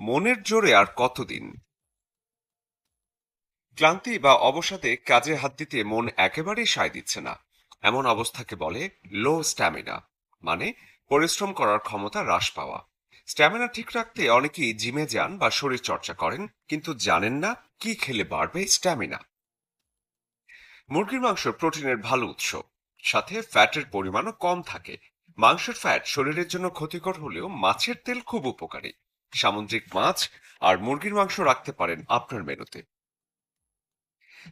মনের জোরে আর কতদিন? ক্লান্তি বা অবসাদে কাজে হাত দিতে মন একেবারেই সায় দিচ্ছে না। এমন অবস্থাকে বলে লো স্ট্যামিনা মানে পরিশ্রম করার ক্ষমতা হ্রাস পাওয়া। স্ট্যামিনা ঠিক রাখতে অনেকেই জিমে যান বা শরীর চর্চা করেন, কিন্তু জানেন না কি খেলে বাড়বে স্ট্যামিনা মুরগির মাংস প্রোটিনের ভালো উৎস, সাথে ফ্যাটের পরিমাণও কম থাকে। মাংসের ফ্যাট শরীরের জন্য ক্ষতিকর হলেও মাছের তেল খুব উপকারী। সামুদ্রিক মাছ আর মুরগির মাংস রাখতে পারেন আপনার মেনুতে।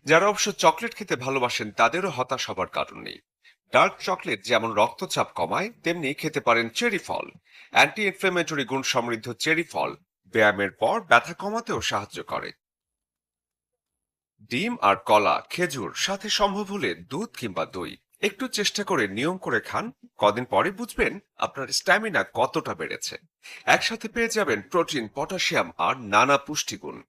যারা অবশ্য চকলেট খেতে ভালোবাসেন, তাদেরও হতাশ হবার কারণ নেই। ডার্ক চকলেট যেমন রক্তচাপ কমায়, তেমনি খেতে পারেন চেরি ফল। অ্যান্টি ইনফ্লেমেটরি গুণ সমৃদ্ধ চেরি ফল ব্যায়ামের পর ব্যথা কমাতেও সাহায্য করে। ডিম আর কলা, খেজুর সাথে সম্ভব হলে দুধ কিংবা দই একটু চেষ্টা করে নিয়ম করে খান কদিন পরে বুঝবেন আপনার স্ট্যামিনা কতটা বেড়েছে। একসাথে পেয়ে যাবেন প্রোটিন, পটাশিয়াম আর নানা পুষ্টিগুণ।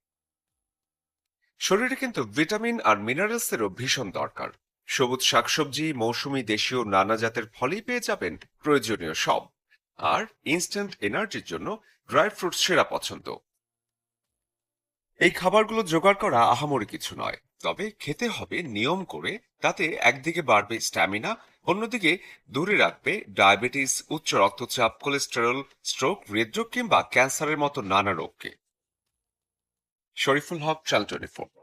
শরীরে কিন্তু ভিটামিন আর মিনারেলসেরও ভীষণ দরকার। সবুজ শাকসবজি, মৌসুমী দেশীয় নানা জাতের ফলেই পেয়ে যাবেন প্রয়োজনীয় সব। আর ইনস্ট্যান্ট এনার্জির জন্য ড্রাই ফ্রুট সেরা পছন্দ। এই খাবারগুলো জোগাড় করা আহামরি কিছু নয়। তবে খেতে হবে নিয়ম করে, তাতে একদিকে বাড়বে স্ট্যামিনা, অন্যদিকে দূরে রাখবে ডায়াবেটিস, উচ্চ রক্তচাপ, কোলেস্টেরল, স্ট্রোক, হৃদরোগ কিংবা ক্যান্সারের মতো নানা রোগকে। শরীফুল হক, চ্যানেল টোয়েন্টি